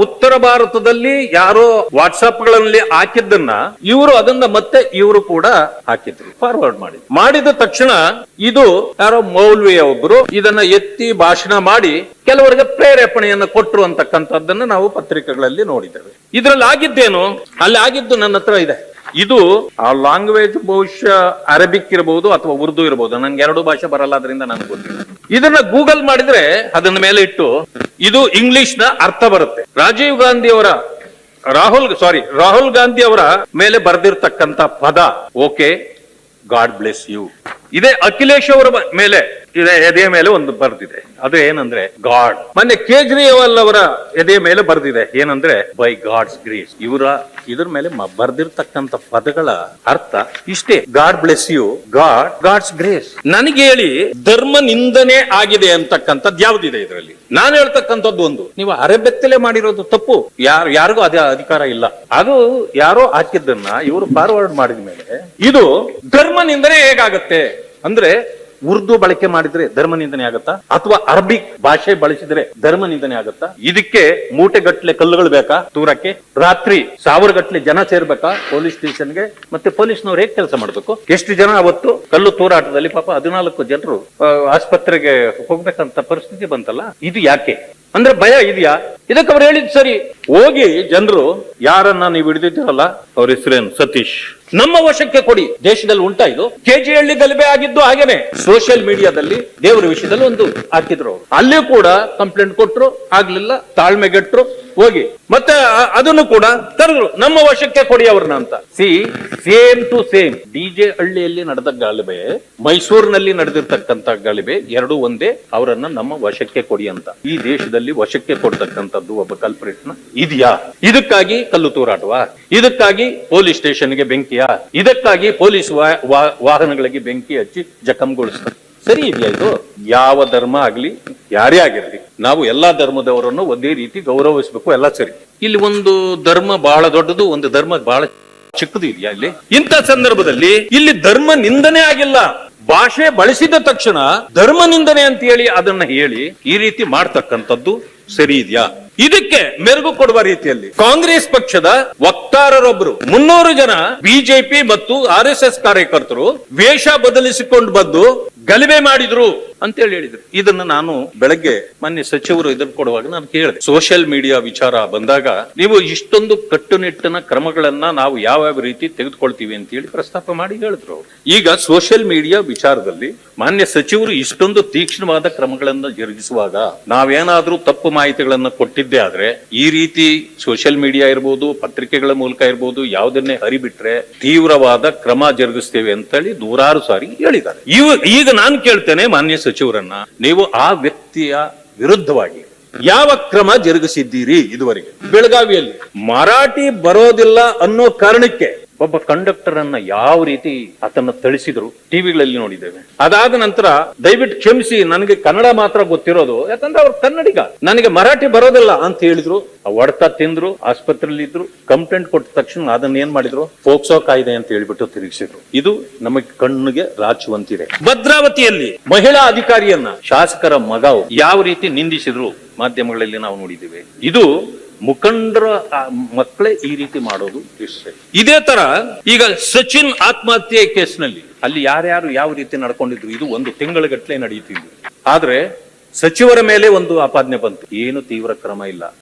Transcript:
ಉತ್ತರ ಭಾರತದಲ್ಲಿ ಯಾರೋ ವಾಟ್ಸ್ಆಪ್ಗಳಲ್ಲಿ ಹಾಕಿದ್ದನ್ನ ಇವರು ಅದನ್ನ ಮತ್ತೆ ಇವರು ಕೂಡ ಹಾಕಿದ್ರು ಫಾರ್ವರ್ಡ್ ಮಾಡಿ ಮಾಡಿದ ತಕ್ಷಣ ಇದು ಯಾರೋ ಮೌಲ್ವಿಯ ಒಬ್ರು ಇದನ್ನ ಎತ್ತಿ ಭಾಷಣ ಮಾಡಿ ಕೆಲವರಿಗೆ ಪ್ರೇರೇಪಣೆಯನ್ನು ಕೊಟ್ಟರು ಅಂತಕ್ಕಂಥದ್ದನ್ನ ನಾವು ಪತ್ರಿಕೆಗಳಲ್ಲಿ ನೋಡಿದ್ದೇವೆ. ಇದ್ರಲ್ಲಿ ಆಗಿದ್ದೇನು? ಅಲ್ಲಿ ಆಗಿದ್ದು ನನ್ನ ಹತ್ರ ಇದೆ. ಇದು ಆ ಲ್ಯಾಂಗ್ವೇಜ್ ಬಹುಶಃ ಅರೇಬಿಕ್ ಇರಬಹುದು ಅಥವಾ ಉರ್ದು ಇರಬಹುದು ನನ್ಗೆ ಎರಡು ಭಾಷೆ ಬರಲ್ಲ ಅದರಿಂದ ನನಗೆ ಗೊತ್ತಿಲ್ಲ. ಇದನ್ನ ಗೂಗಲ್ ಮಾಡಿದ್ರೆ ಅದನ್ನ ಮೇಲೆ ಇಟ್ಟು ಇದು ಇಂಗ್ಲಿಷ್ನ ಅರ್ಥ ಬರುತ್ತೆ. ರಾಜೀವ್ ಗಾಂಧಿ ಅವರ, ರಾಹುಲ್ ಸಾರಿ ರಾಹುಲ್ ಗಾಂಧಿ ಅವರ ಮೇಲೆ ಬರೆದಿರ್ತಕ್ಕಂತ ಪದ, ಓಕೆ, ಗಾಡ್ ಬ್ಲೆಸ್ ಯು. ಇದೇ ಅಖಿಲೇಶ್ ಅವರ ಮೇಲೆ ಇದೆ, ಎದೆಯ ಮೇಲೆ ಒಂದು ಬರ್ದಿದೆ. ಅದು ಏನಂದ್ರೆ ಗಾಡ್. ಮೊನ್ನೆ ಕೇಜ್ರಿವಾಲ್ ಅವರ ಎದೆ ಮೇಲೆ ಬರ್ದಿದೆ. ಏನಂದ್ರೆ, ಬೈ ಗಾಡ್ಸ್ ಗ್ರೇಸ್. ಇವರ, ಇದ್ರ ಮೇಲೆ ಬರ್ದಿರ್ತಕ್ಕಂಥ ಪದಗಳ ಅರ್ಥ ಇಷ್ಟೇ. God bless you. God, God's grace. ನನಗೆ ಹೇಳಿ, ಧರ್ಮ ನಿಂದನೆ ಆಗಿದೆ ಅಂತಕ್ಕಂಥದ್ದು ಯಾವ್ದಿದೆ ಇದರಲ್ಲಿ? ನಾನು ಹೇಳ್ತಕ್ಕಂಥದ್ದು ಒಂದು. ನೀವು ಅರೆಬೆತ್ತಲೆ ಮಾಡಿರೋದು ತಪ್ಪು. ಯಾರು, ಯಾರಿಗೂ ಅದೇ ಅಧಿಕಾರ ಇಲ್ಲ. ಅದು ಯಾರೋ ಹಾಕಿದ್ದನ್ನ ಇವರು ಫಾರ್ವರ್ಡ್ ಮಾಡಿದ ಮೇಲೆ, ಇದು ಧರ್ಮ ನಿಂದನೆ ಹೇಗಾಗತ್ತೆ? ಅಂದ್ರೆ ಉರ್ದು ಬಳಕೆ ಮಾಡಿದ್ರೆ ಧರ್ಮ ನಿಂದನೆ ಆಗತ್ತಾ? ಅಥವಾ ಅರಬಿಕ್ ಭಾಷೆ ಬಳಸಿದ್ರೆ ಧರ್ಮ ನಿಂದನೆ ಆಗತ್ತಾ? ಇದಕ್ಕೆ ಮೂಟೆಗಟ್ಲೆ ಕಲ್ಲುಗಳು ಬೇಕಾ? ದೂರಕ್ಕೆ? ರಾತ್ರಿ ಸಾವಿರ ಗಟ್ಲೆ ಜನ ಸೇರ್ಬೇಕಾ? ಪೊಲೀಸ್ ಸ್ಟೇಷನ್ಗೆ? ಮತ್ತೆ ಪೊಲೀಸ್ನವ್ರು ಹೇಗೆ ಕೆಲಸ ಮಾಡ್ಬೇಕು? ಎಷ್ಟು ಜನ ಅವತ್ತು ಕಲ್ಲು ತೂರಾಟದಲ್ಲಿ ಪಾಪ ಹದಿನಾಲ್ಕು ಜನರು ಆಸ್ಪತ್ರೆಗೆ ಹೋಗ್ಬೇಕಂತ ಪರಿಸ್ಥಿತಿ ಬಂತಲ್ಲ? ಇದು ಯಾಕೆ? ಅಂದ್ರೆ ಭಯ ಇದೆಯಾ? ಇದಕ್ಕೆ ಅವ್ರು ಹೇಳಿದ್ ಸರಿ. ಹೋಗಿ ಜನರು ಯಾರನ್ನ ನೀವು ಹಿಡಿದಿದ್ದೀರಲ್ಲ ಅವ್ರ ಹೆಸರೇನು? ಸತೀಶ್. ನಮ್ಮ ವಶಕ್ಕೆ ಕೊಡಿ. ದೇಶದಲ್ಲಿ ಉಂಟಾ ಇದು. ಕೆಜಿ ಹಳ್ಳಿ ಗಲಭೆ ಆಗಿದ್ದು ಹಾಗೇನೆ. ಸೋಷಿಯಲ್ ಮೀಡಿಯಾದಲ್ಲಿ ದೇವರ ವಿಷಯದಲ್ಲಿ ಒಂದು ಹಾಕಿದ್ರು ಅವ್ರು. ಅಲ್ಲಿ ಕೂಡ ಕಂಪ್ಲೇಂಟ್ ಕೊಟ್ಟರು ಆಗ್ಲಿಲ್ಲ ತಾಳ್ಮೆಗೆಟ್ರು. ಹೋಗಿ. ಮತ್ತೆ ಅದನ್ನು ಕೂಡ ಕರೆದ್ರು ನಮ್ಮ ವಶಕ್ಕೆ ಕೊಡಿ ಅವ್ರನ್ನ ಅಂತ. See, same to same. DJ ಹಳ್ಳಿಯಲ್ಲಿ ನಡೆದ ಗಾಳಿಬೆ, ಮೈಸೂರಿನಲ್ಲಿ ನಡೆದಿರ್ತಕ್ಕಂತ ಗಾಳಿಬೆ, ಎರಡು ಒಂದೇ ಅವರನ್ನ ನಮ್ಮ ವಶಕ್ಕೆ ಕೊಡಿ ಅಂತ. ಈ ದೇಶದಲ್ಲಿ ವಶಕ್ಕೆ ಕೊಡ್ತಕ್ಕಂಥದ್ದು ಒಬ್ಬ ಕಲ್ಪ್ರೇಟ್ನ ಇದೆಯಾ? ಇದಕ್ಕಾಗಿ ಕಲ್ಲು ತೂರಾಟವಾ? ಇದಕ್ಕಾಗಿ ಪೊಲೀಸ್ ಸ್ಟೇಷನ್ಗೆ ಬೆಂಕಿಯಾ? ಇದಕ್ಕಾಗಿ ಪೊಲೀಸ್ ವಾಹನಗಳಿಗೆ ಬೆಂಕಿ ಹಚ್ಚಿ ಜಖಂಗೊಳಿಸ್ತಾರೆ ಸರಿ ಇದೆಯಾ ಇದು. ಯಾವ ಧರ್ಮ ಆಗ್ಲಿ ಯಾರೇ ಆಗಿರ್ಲಿ ನಾವು ಎಲ್ಲಾ ಧರ್ಮದವರನ್ನು ಒಂದೇ ರೀತಿ ಗೌರವಿಸಬೇಕು ಎಲ್ಲ ಸರಿ. ಇಲ್ಲಿ ಒಂದು ಧರ್ಮ ಬಹಳ ದೊಡ್ಡದು ಒಂದು ಧರ್ಮ ಬಹಳ ಚಿಕ್ಕದು ಇದೆಯಾ ಇಲ್ಲಿ? ಇಂಥ ಸಂದರ್ಭದಲ್ಲಿ ಇಲ್ಲಿ ಧರ್ಮ ನಿಂದನೆ ಆಗಿಲ್ಲ. ಭಾಷೆ ಬಳಸಿದ ತಕ್ಷಣ ಧರ್ಮ ನಿಂದನೆ ಅಂತ ಹೇಳಿ ಅದನ್ನ ಹೇಳಿ ಈ ರೀತಿ ಮಾಡ್ತಕ್ಕಂಥದ್ದು ಸರಿ ಇದೆಯಾ? ಇದಕ್ಕೆ ಮೆರುಗು ಕೊಡುವ ರೀತಿಯಲ್ಲಿ ಕಾಂಗ್ರೆಸ್ ಪಕ್ಷದ ವಕ್ತಾರರೊಬ್ಬರು ಮುನ್ನೂರು ಜನ ಬಿಜೆಪಿ ಮತ್ತು ಆರ್ ಎಸ್ ಎಸ್ ಕಾರ್ಯಕರ್ತರು ವೇಷ ಬದಲಿಸಿಕೊಂಡು ಬಂದು ಗಲಭೆ ಮಾಡಿದ್ರು ಅಂತೇಳಿ ಹೇಳಿದ್ರು. ಇದನ್ನ ನಾನು ಬೆಳಗ್ಗೆ ಮೊನ್ನೆ ಸಚಿವರು ಇದನ್ನು ಕೊಡುವಾಗ ನಾನು ಕೇಳಿದೆ. ಸೋಷಿಯಲ್ ಮೀಡಿಯಾ ವಿಚಾರ ಬಂದಾಗ ನೀವು ಇಷ್ಟೊಂದು ಕಟ್ಟುನಿಟ್ಟಿನ ಕ್ರಮಗಳನ್ನ ನಾವು ಯಾವ್ಯಾವ ರೀತಿ ತೆಗೆದುಕೊಳ್ತೀವಿ ಅಂತ ಹೇಳಿ ಪ್ರಸ್ತಾಪ ಮಾಡಿ ಹೇಳಿದ್ರು ಈಗ ಸೋಷಿಯಲ್ ಮೀಡಿಯಾ ವಿಚಾರದಲ್ಲಿ ಮಾನ್ಯ ಸಚಿವರು ಇಷ್ಟೊಂದು ತೀಕ್ಷ್ಣವಾದ ಕ್ರಮಗಳನ್ನು ಜರುಗಿಸುವಾಗ ನಾವೇನಾದ್ರೂ ತಪ್ಪು ಮಾಹಿತಿಗಳನ್ನು ಕೊಟ್ಟಿದ್ದೆ ಆದ್ರೆ ಈ ರೀತಿ ಸೋಷಿಯಲ್ ಮೀಡಿಯಾ ಇರ್ಬೋದು, ಪತ್ರಿಕೆಗಳ ಮೂಲಕ ಇರ್ಬೋದು, ಯಾವುದನ್ನೇ ಹರಿಬಿಟ್ರೆ ತೀವ್ರವಾದ ಕ್ರಮ ಜರುಗಿಸ್ತೇವೆ ಅಂತೇಳಿ ನೂರಾರು ಸಾರಿ ಹೇಳಿದ್ದಾರೆ. ಈಗ ನಾನು ಕೇಳ್ತೇನೆ ಮಾನ್ಯ ಸಚಿವರನ್ನ, ನೀವು ಆ ವ್ಯಕ್ತಿಯ ವಿರುದ್ಧವಾಗಿ ಯಾವ ಕ್ರಮ ಜರುಗಿಸಿದ್ದೀರಿ ಇದುವರೆಗೆ? ಬೆಳಗಾವಿಯಲ್ಲಿ. ಮರಾಠಿ ಬರೋದಿಲ್ಲ ಅನ್ನೋ ಕಾರಣಕ್ಕೆ. ಒಬ್ಬ ಕಂಡಕ್ಟರ್ ಅನ್ನ ಯಾವ ರೀತಿ ಆತನ್ನ ಥಳಿಸಿದ್ರು ಟಿವಿಗಳಲ್ಲಿ ನೋಡಿದ್ದೇವೆ. ಅದಾದ ನಂತರ ದಯವಿಟ್ಟು ಕ್ಷಮಿಸಿ ನನಗೆ ಕನ್ನಡ ಮಾತ್ರ ಗೊತ್ತಿರೋದು. ಯಾಕಂದ್ರೆ ಅವ್ರು ಕನ್ನಡಿಗ. ನನಗೆ ಮರಾಠಿ ಬರೋದಿಲ್ಲ ಅಂತ ಹೇಳಿದ್ರು. ಆ ಹೊಡ್ತ ತಿಂದ್ರು ಆಸ್ಪತ್ರೆಯಲ್ಲಿ ಇದ್ರು ಕಂಪ್ಲೇಂಟ್ ಕೊಟ್ಟ ತಕ್ಷಣ ಅದನ್ನ ಏನ್ ಮಾಡಿದ್ರು? ಫೋಕ್ಸೋ ಕಾಯ್ದೆ ಅಂತ ಹೇಳ್ಬಿಟ್ಟು ತಿರುಗಿಸಿದ್ರು. ಇದು ನಮಗೆ ಕಣ್ಣಿಗೆ ರಾಚುವಂತಿದೆ. ಭದ್ರಾವತಿಯಲ್ಲಿ ಮಹಿಳಾ ಅಧಿಕಾರಿಯನ್ನ ಶಾಸಕರ ಮಗ ಯಾವ ರೀತಿ ನಿಂದಿಸಿದ್ರು? ಮಾಧ್ಯಮಗಳಲ್ಲಿ ನಾವು ನೋಡಿದ್ದೇವೆ. ಇದು ಮುಖಂಡರ ಮಕ್ಕಳೇ ಈ ರೀತಿ ಮಾಡೋದು ಇದೇ ತರ ಈಗ ಸಚಿನ್ ಆತ್ಮಹತ್ಯೆ ಕೇಸ್ನಲ್ಲಿ ಅಲ್ಲಿ ಯಾರ್ಯಾರು ಯಾವ ರೀತಿ ನಡ್ಕೊಂಡಿದ್ರು, ಇದು ಒಂದು ತಿಂಗಳಗಟ್ಲೆ ನಡೆಯುತ್ತಿದ್ದು ಆದ್ರೆ ಸಚಿವರ ಮೇಲೆ ಒಂದು ಆಪಾದನೆ ಬಂತು. ಏನು ತೀವ್ರ ಕ್ರಮ ಇಲ್ಲ.